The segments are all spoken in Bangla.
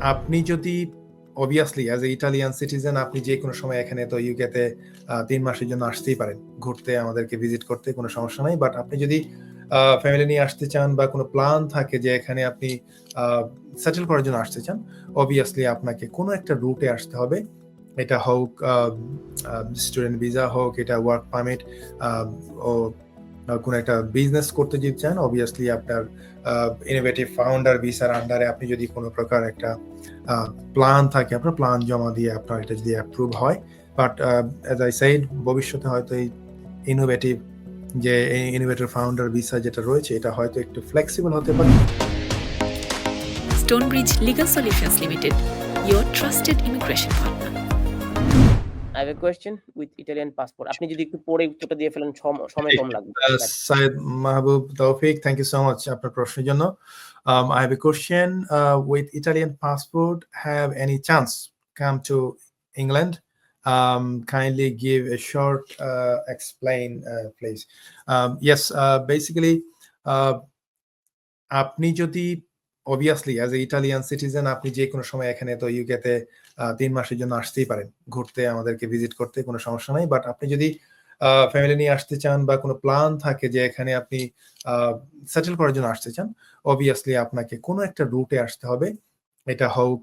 আপনি যদি obviously as a Italian citizen আপনি যে কোনো সময় এখানে তো ইউকেতে তিন মাসের জন্য আসতেই পারেন। ঘুরতে, আমাদেরকে ভিজিট করতে, কোনো সমস্যা নাই। বাট আপনি যদি ফ্যামিলি নিয়ে আসতে চান বা কোনো প্ল্যান থাকে যে এখানে আপনি সেটেল করার জন্য আসতে চান অবভিয়াসলি আপনাকে কোনো একটা রুটে আসতে হবে। এটা হোক স্টুডেন্ট ভিসা হোক, এটা ওয়ার্ক পারমিট ও কোনো একটা বিজনেস করতে যদি চান অবভিয়াসলি আপনার ইনোভেটিভ ফাউন্ডার ভিসার আন্ডারে আপনি যদি কোনো প্রকার একটা প্ল্যান থাকে আপনার প্ল্যান জমা দিয়ে আপনার এটা যদি অ্যাপ্রুভ হয় বাট অ্যাজ আই সাইড ভবিষ্যতে হয়তো এই ইনোভেটিভ যে ইনোভেটর ফাউন্ডার ভিসা যেটা রয়েছে এটা হয়তো একটু ফ্লেক্সিবল হতে পারে Stonebridge Legal Solutions Limited, your trusted immigration partner. I have a question with Italian passport. আপনি যদি একটু পরে উত্তরটা দিয়ে ফেলেন সম- সময় কম লাগবে সাইদ মাহবুব তৌফিক থ্যাংক ইউ সো মাচ আপনার প্রশ্নের জন্য um, I have a question uh, with Italian passport have any chance come to England um, kindly give a short uh, explain uh, please um, yes uh, basically uh, আপনি যদি obviously as a Italian citizen আপনি যে কোনো সময় এখানে তো ইউকেতে তিন মাসের জন্য আসতেই পারেন। ঘুরতে, আমাদেরকে ভিজিট করতে কোনো সমস্যা নাই। বাট আপনি যদি ফ্যামিলি নিয়ে আসতে চান বা কোনো প্ল্যান থাকে যে এখানে আপনি সেটেল করার জন্য আসতে চান অবভিয়াসলি আপনাকে কোনো একটা রুটে আসতে হবে। এটা হোক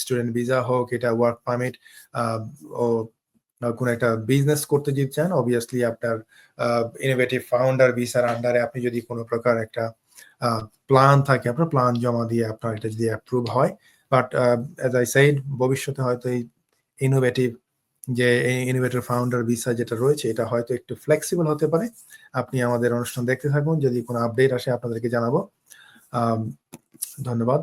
স্টুডেন্ট ভিসা হোক, এটা ওয়ার্ক পারমিট ও কোনো একটা বিজনেস করতে যদি চান অবভিয়াসলি আপনার ইনোভেটিভ ফাউন্ডার ভিসার আন্ডারে আপনি যদি কোনো প্রকার একটা প্ল্যান থাকে আপনার প্ল্যান জমা দিয়ে আপনার এটা যদি অ্যাপ্রুভ হয়। বাট অ্যাজ আই সাইড ভবিষ্যতে হয়তো এই ইনোভেটিভ যে ইনোভেটর ফাউন্ডার ভিসা যেটা রয়েছে, এটা হয়তো একটু ফ্লেক্সিবল হতে পারে। আপনি আমাদের অনুষ্ঠান দেখতে থাকুন। যদি কোনো আপডেট আসে, আপনাদেরকে জানাব। ধন্যবাদ।